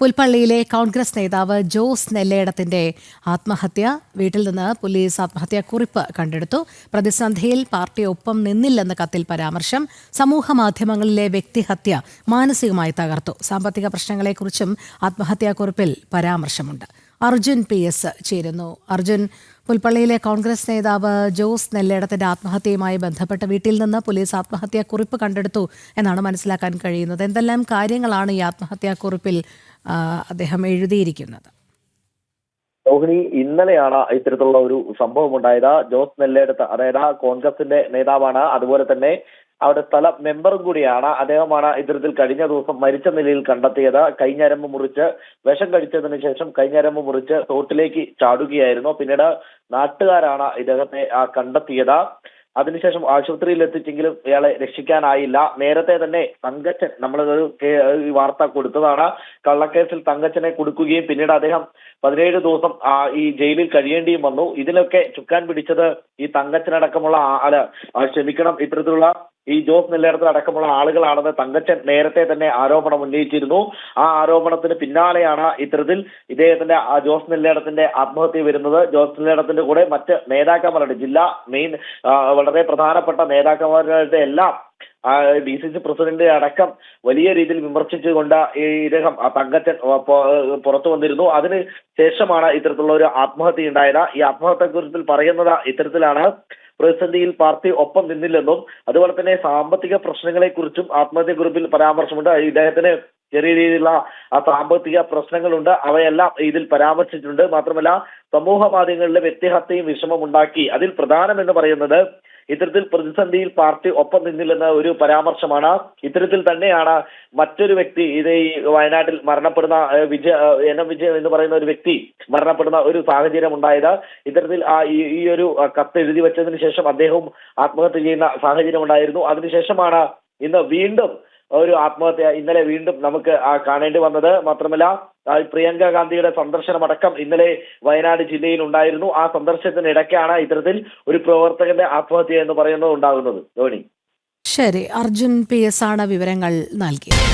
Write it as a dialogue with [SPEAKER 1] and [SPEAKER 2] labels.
[SPEAKER 1] പുൽപ്പള്ളിയിലെ കോൺഗ്രസ് നേതാവ് ജോസ് നെല്ലേടത്തിന്റെ ആത്മഹത്യ വീട്ടിൽ നിന്ന് പോലീസ് ആത്മഹത്യാ കുറിപ്പ് കണ്ടെടുത്തു. പ്രതിസന്ധിയിൽ പാർട്ടി ഒപ്പം നിന്നില്ലെന്ന കത്തിൽ പരാമർശം സമൂഹ മാധ്യമങ്ങളിലെ വ്യക്തിഹത്യ മാനസികമായി തകർത്തു. സാമ്പത്തിക പ്രശ്നങ്ങളെക്കുറിച്ചും ആത്മഹത്യാക്കുറിപ്പിൽ പരാമർശമുണ്ട്. അർജുൻ പി എസ് ചേരുന്നു. അർജുൻ പുൽപ്പള്ളിയിലെ കോൺഗ്രസ് നേതാവ് ജോസ് നെല്ലേടത്തിന്റെ ആത്മഹത്യയുമായി ബന്ധപ്പെട്ട വീട്ടിൽ നിന്ന് പോലീസ് ആത്മഹത്യാ കുറിപ്പ് കണ്ടെടുത്തു എന്നാണ് മനസ്സിലാക്കാൻ കഴിയുന്നത്. എന്തെല്ലാം കാര്യങ്ങളാണ് ഈ ആത്മഹത്യാ കുറിപ്പിൽ അദ്ദേഹം എഴുതിയിരിക്കുന്നത്?
[SPEAKER 2] രോഹിണി ഇന്നലെയാണ് ഇത്തരത്തിലുള്ള ഒരു സംഭവം ഉണ്ടായത്. ജോസ് നെല്ലേടത്ത് അതായത് കോൺഗ്രസിന്റെ നേതാവാണ്. അതുപോലെ തന്നെ അവിടെ സ്ഥല മെമ്പറും കൂടിയാണ്. അദ്ദേഹമാണ് ഇത്തരത്തിൽ കഴിഞ്ഞ ദിവസം മരിച്ച നിലയിൽ കണ്ടെത്തിയത്. കൈഞ്ഞരമ്പ് മുറിച്ച് വിഷം കഴിച്ചതിന് ശേഷം കൈഞ്ഞരമ്പ് മുറിച്ച് തോട്ടിലേക്ക് ചാടുകയായിരുന്നു. പിന്നീട് നാട്ടുകാരാണ് ഇദ്ദേഹത്തെ കണ്ടെത്തിയത്. അതിനുശേഷം ആശുപത്രിയിൽ എത്തിച്ചെങ്കിലും ഇയാളെ രക്ഷിക്കാനായില്ല. നേരത്തെ തന്നെ തങ്കച്ചൻ നമ്മൾ വാർത്ത കൊടുത്തതാണ്. കള്ളക്കേസിൽ തങ്കച്ചനെ കൊടുക്കുകയും പിന്നീട് അദ്ദേഹം പതിനേഴ് ദിവസം ഈ ജയിലിൽ കഴിയേണ്ടിയും വന്നു. ഇതിനൊക്കെ ചുക്കാൻ പിടിച്ചത് ഈ തങ്കച്ചനടക്കമുള്ള ക്ഷമിക്കണം. ഇത്തരത്തിലുള്ള ഈ ജോസ് നെല്ലേടത്തിൽ അടക്കമുള്ള ആളുകളാണെന്ന് തങ്കച്ചൻ നേരത്തെ തന്നെ ആരോപണം ഉന്നയിച്ചിരുന്നു. ആ ആരോപണത്തിന് പിന്നാലെയാണ് ഇത്തരത്തിൽ ഇദ്ദേഹത്തിന്റെ ജോസ് നെല്ലേടത്തിന്റെ ആത്മഹത്യ വരുന്നത്. ജോസ് നെല്ലേടത്തിന്റെ കൂടെ മറ്റ് നേതാക്കന്മാരുടെ ജില്ലാ മെയിൻ വളരെ പ്രധാനപ്പെട്ട നേതാക്കന്മാരുടെ എല്ലാം ഡി സി സി പ്രസിഡന്റ് അടക്കം വലിയ രീതിയിൽ വിമർശിച്ചുകൊണ്ട് ഈ ഇദ്ദേഹം തങ്കച്ചൻ പുറത്തു വന്നിരുന്നു. അതിന് ശേഷമാണ് ഇത്തരത്തിലുള്ള ഒരു ആത്മഹത്യ ഉണ്ടായത്. ഈ ആത്മഹത്യക്കുറിപ്പിൽ പറയുന്നത് ഇത്തരത്തിലാണ്. പ്രതിസന്ധിയിൽ പാർട്ടി ഒപ്പം നിന്നില്ലെന്നും അതുപോലെ തന്നെ സാമ്പത്തിക പ്രശ്നങ്ങളെക്കുറിച്ചും ഗ്രൂപ്പിൽ പരാമർശമുണ്ട്. ഇദ്ദേഹത്തിന് ചെറിയ രീതിയിലുള്ള ആ സാമ്പത്തിക പ്രശ്നങ്ങളുണ്ട്. അവയെല്ലാം ഇതിൽ പരാമർശിച്ചിട്ടുണ്ട്. മാത്രമല്ല സമൂഹ മാധ്യമങ്ങളിലെ വ്യക്തിഹത്യയും വിഷമമുണ്ടാക്കി. അതിൽ പ്രധാനം എന്ന് പറയുന്നത് ഇത്തരത്തിൽ പ്രതിസന്ധിയിൽ പാർട്ടി ഒപ്പം നിന്നില്ലെന്ന ഒരു പരാമർശമാണ്. ഇത്തരത്തിൽ തന്നെയാണ് മറ്റൊരു വ്യക്തി ഇത് ഈ വയനാട്ടിൽ മരണപ്പെടുന്ന വിജയ എൻ എം വിജയൻ എന്ന് പറയുന്ന ഒരു വ്യക്തി മരണപ്പെടുന്ന ഒരു സാഹചര്യം ഉണ്ടായത്. ഇത്തരത്തിൽ ആ ഈ ഒരു കത്ത് എഴുതി വെച്ചതിന് ശേഷം അദ്ദേഹം ആത്മഹത്യ ചെയ്യുന്ന സാഹചര്യം ഉണ്ടായിരുന്നു. അതിനുശേഷമാണ് ഇന്ന് വീണ്ടും ഒരു ആത്മഹത്യ ഇന്നലെ വീണ്ടും നമുക്ക് കാണേണ്ടി വന്നത്. മാത്രമല്ല പ്രിയങ്ക ഗാന്ധിയുടെ സന്ദർശനമടക്കം ഇന്നലെ വയനാട് ജില്ലയിൽ ഉണ്ടായിരുന്നു. ആ സന്ദർശനത്തിനിടയ്ക്കാണ് ഇത്തരത്തിൽ ഒരു പ്രവർത്തകന്റെ ആത്മഹത്യ എന്ന് പറയുന്നത് ഉണ്ടാകുന്നത്. ധോണി.
[SPEAKER 1] ശരി അർജുൻ പി എസ് ആണ് വിവരങ്ങൾ നൽകിയത്.